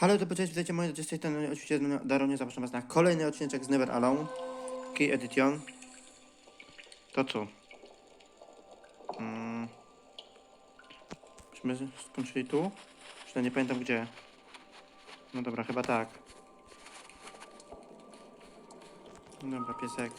Halo, to cześć, witajcie moi drodzy, z tej oczywiście Daronie, zapraszam was na kolejny odcinek z Never Alone. Key Edition. To co? Mm. Myśmy skończyli tu? Czy nie pamiętam gdzie. No dobra, chyba tak. Dobra, piesek.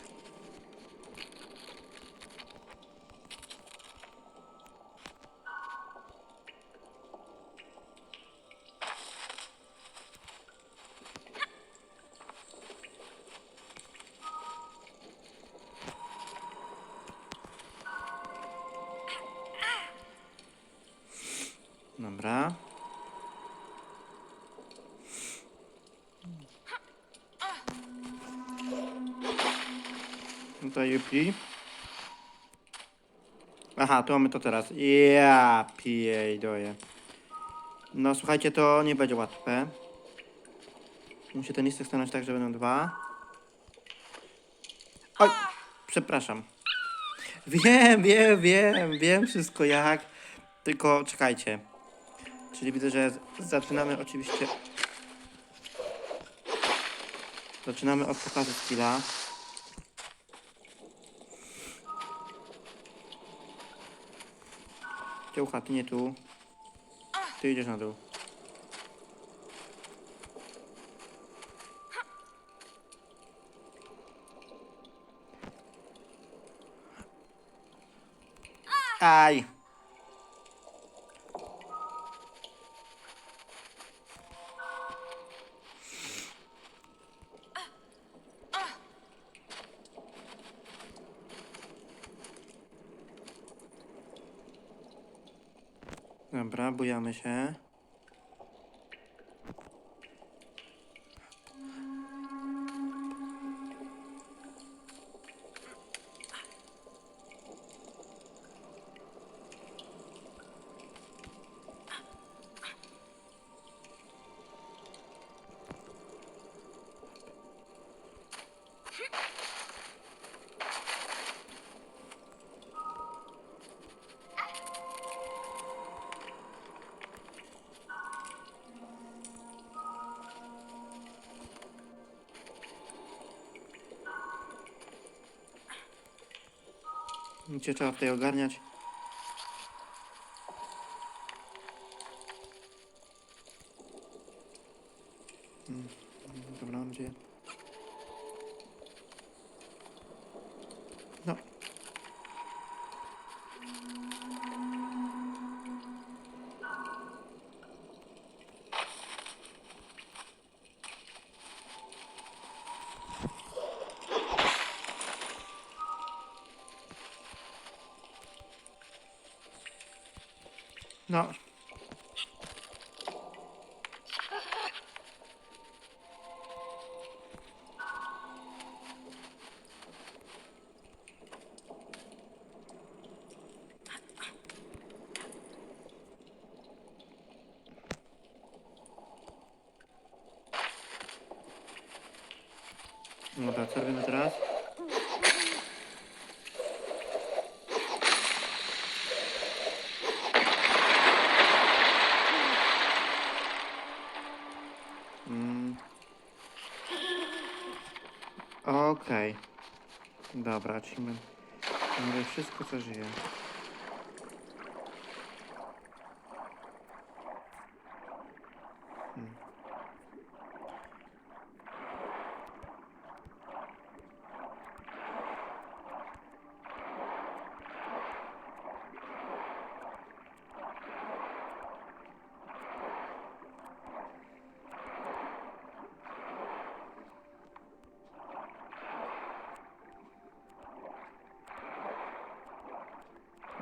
Dobra. Tutaj Yupi. Aha, tu mamy to teraz. Ja pijejdoję. No słuchajcie, to nie będzie łatwe. Muszę ten listek stanąć tak, że będą dwa. Oj, przepraszam. Wiem, wiem, wiem, wiem wszystko jak. Tylko czekajcie. Czyli widzę, że zaczynamy oczywiście. Zaczynamy od pokazu skilla. Dziołcha, ty nie tu. Ty idziesz na dół. Aj! Dobra, bujamy Nic się trzeba tutaj ogarniać. No. Dobra, co robimy teraz? Mm. Okej. Dobra. Mamy wszystko, co żyje.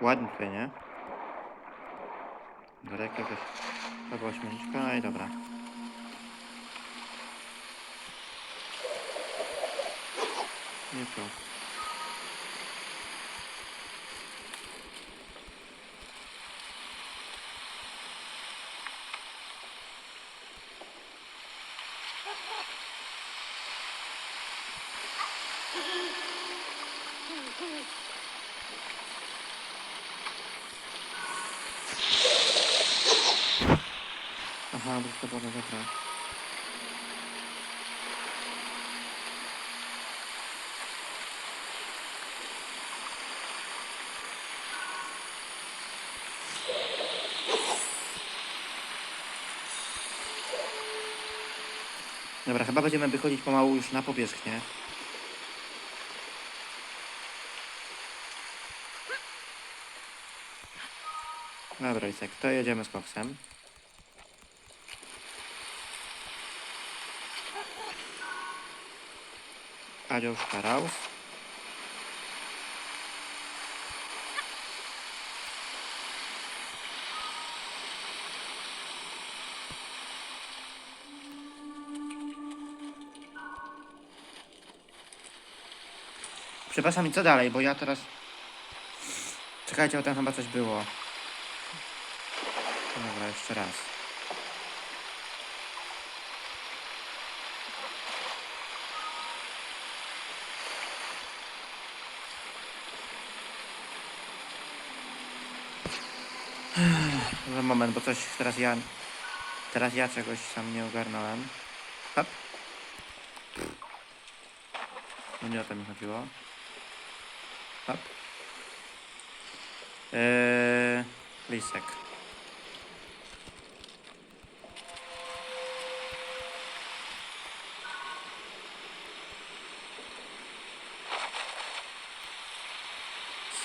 Ładnie nie? Dobra, jakaś to była śmieszka, i dobra. Nie to. Aha. A, to było dobra. Dobra, chyba będziemy wychodzić pomału już na powierzchnię. Dobra, Isek, to jedziemy z koksem. Adios, Karaus. Przepraszam, i co dalej, bo ja teraz... Czekajcie, bo tam chyba coś było. Dobra, jeszcze raz. Za moment, bo coś teraz ja... Teraz ja czegoś sam nie ogarnąłem. Hop. No nie o to mi chodziło. Hop. Eee, lisek.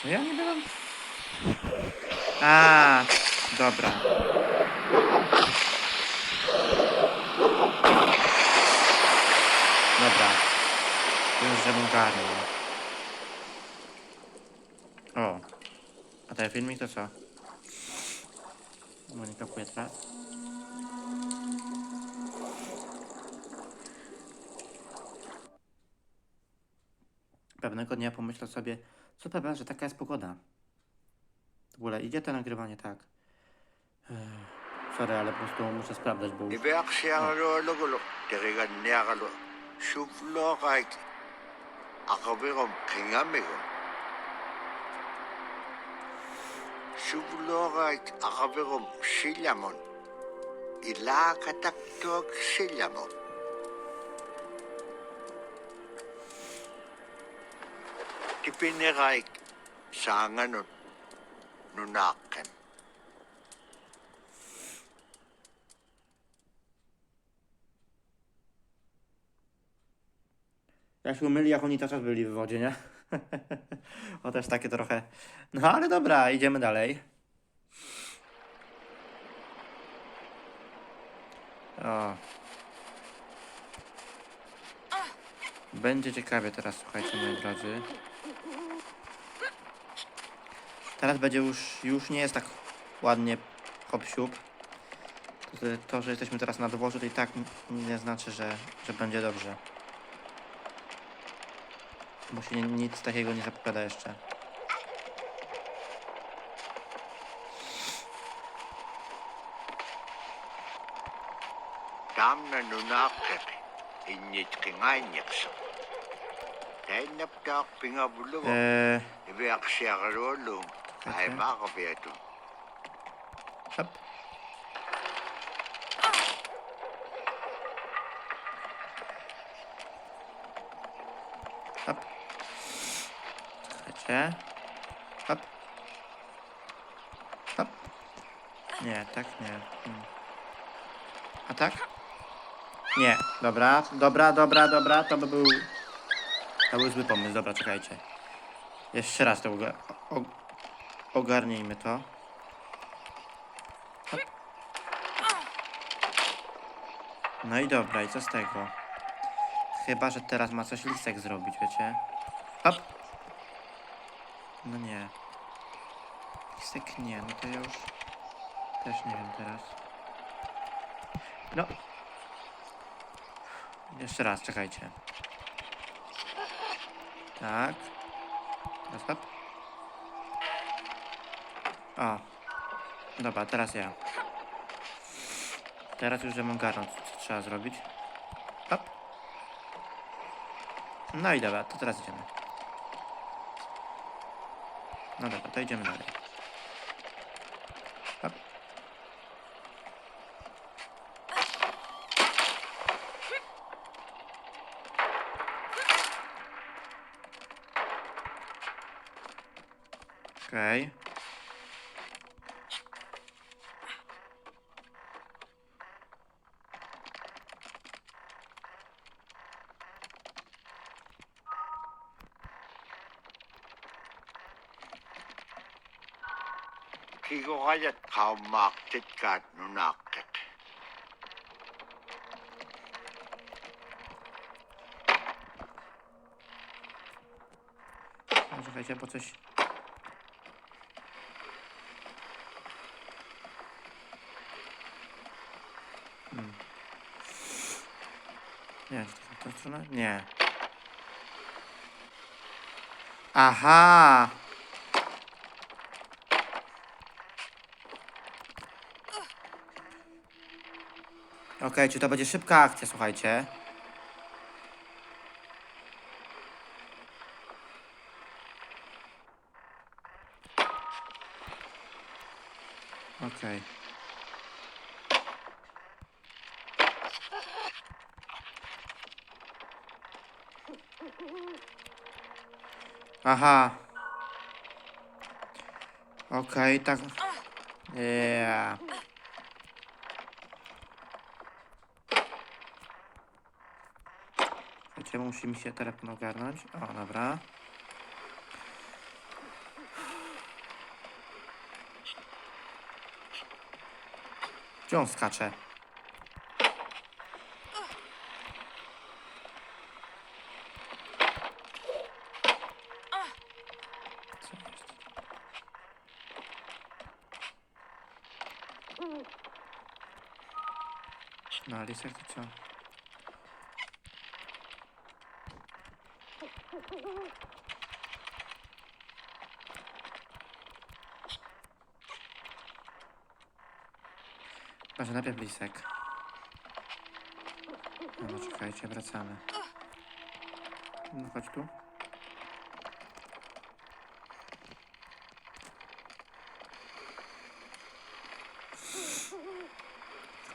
Ja nie byłem? A, dobra. Dobra. Już żebym garnął. O. A ten filmik to co? Bo nie kapuje teraz. Pewnego dnia pomyślę sobie, co prawda, że taka jest pogoda. W ogóle idzie to nagrywanie tak. Ech, Sorry, ale po prostu muszę sprawdzać, bo już... qingamigum suflooqaik aqavirum sillamun ilaaqataktuak sillamun tipineqaik saanganut nunaaqqan Ja się myli, jak oni cały czas byli w wodzie, nie? o, też takie trochę... No, ale dobra, idziemy dalej. O. Będzie ciekawie teraz, słuchajcie, moi drodzy. Teraz będzie już, już nie jest tak ładnie hop siup. To, to, że jesteśmy teraz na dworzu, to i tak nie znaczy, że, że będzie dobrze. Bo się ni- nic takiego nie zapowiada jeszcze. taamna nunaaqqaq innyitqingaanniqsa tainaptaaq pingavulugu Eee, iviaqsiaqaluallum aimaaqapiatum hop. Hop. Czekajcie. Hop. Hop. Nie, tak nie. Hmm. A tak? Nie, dobra, dobra, dobra, dobra, to by był... To był zły pomysł, dobra, czekajcie. Jeszcze raz to oga- o- ogarnijmy to. Hop. No i dobra, i co z tego? Chyba, że teraz ma coś lisek zrobić, wiecie? Hop! No nie. Lisek nie, no to ja już też nie wiem teraz. No. Jeszcze raz, czekajcie. Tak. Teraz. O. Dobra, teraz ja. Teraz już ogarnął, co, co trzeba zrobić. Hop. No i dobra, to teraz idziemy. No dobra, to idziemy dalej. Hop. Okej. Kikokajat kaumaaktit kaat nunakket. A, Czekajcie, bo coś... Hmm. Nie, to w tą stronę? Nie. Aha! Okej, czy to będzie szybka akcja, słuchajcie. Okej. Aha. Okej, tak. Yeah. Słuchajcie, musimy się telefon ogarnąć. O, dobra. Gdzie on skacze? No, ale jest jak to co? Może najpierw lisek. No czekajcie, wracamy. No chodź tu.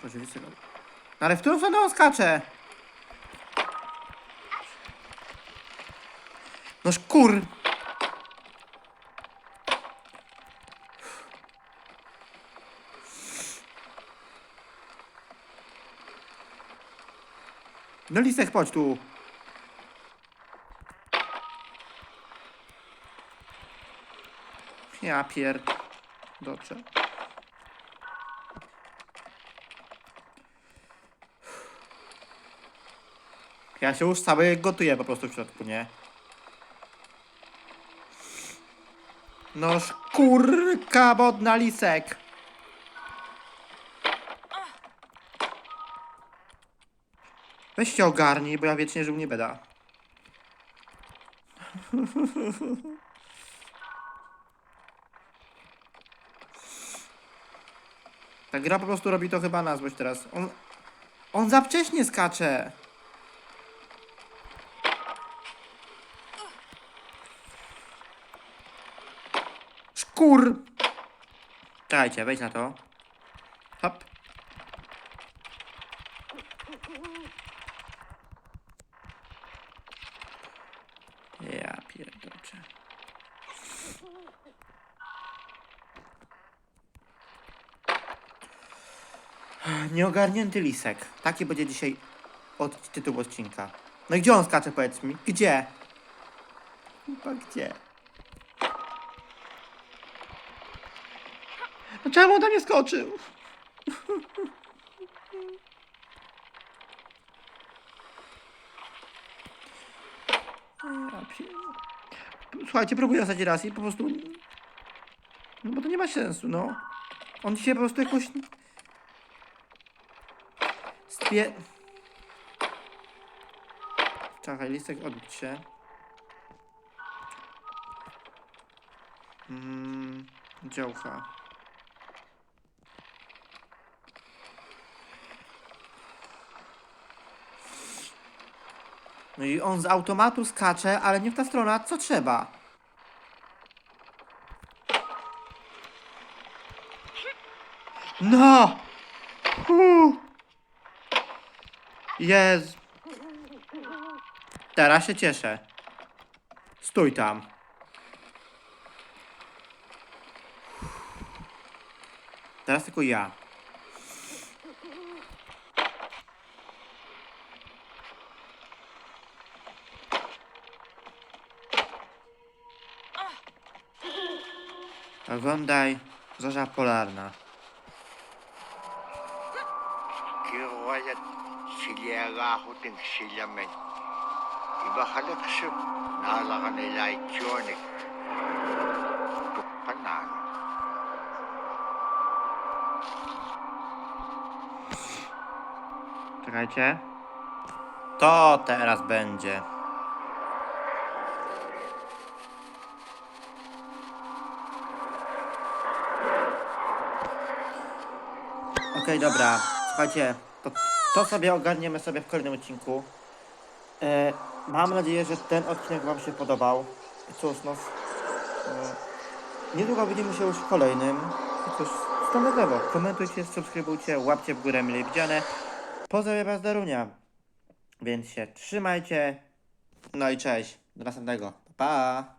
Chodź, lisek. No ale w którą stronę on skacze? No szkur! No lisek, chodź tu. Ja pier... Dobrze. Ja się już cały gotuję po prostu w środku, nie? No szkórka wodna lisek. Weź się ogarnij, bo ja wiecznie żył nie będę. Ta gra po prostu robi to chyba na złość teraz. On, on za wcześnie skacze. Szkur! Czekajcie, wejdź na to. Hop. Ja pierdolę. Nieogarnięty lisek. Taki będzie dzisiaj od tytuł odcinka. No i gdzie on skacze, powiedz mi? Gdzie? Chyba gdzie? Czemu on nie skoczył? Słuchajcie, próbuję ostatni raz i po prostu... No bo to nie ma sensu, no. On dzisiaj po prostu jakoś... Spie... Czekaj, listek odbić się. Mm, działka. No i on z automatu skacze, ale nie w ta strona, co trzeba. No! Jest. Teraz się cieszę. Stój tam. Teraz tylko ja. Oglądaj Zorza Polarna. Kiruayat siliagahuting silamen. Iba halaksup nalaga nila ityonik. Tukpanan. Czekajcie. To teraz będzie. Okej, dobra. Słuchajcie, to, to sobie ogarniemy sobie w kolejnym odcinku. E, mam nadzieję, że ten odcinek Wam się podobał. Cóż, no. E, niedługo widzimy się już w kolejnym. I cóż, standardowo. Komentujcie, subskrybujcie, łapcie w górę mile widziane. Pozdrawiam Was Darunia. Więc się trzymajcie. No i cześć. Do następnego. Pa!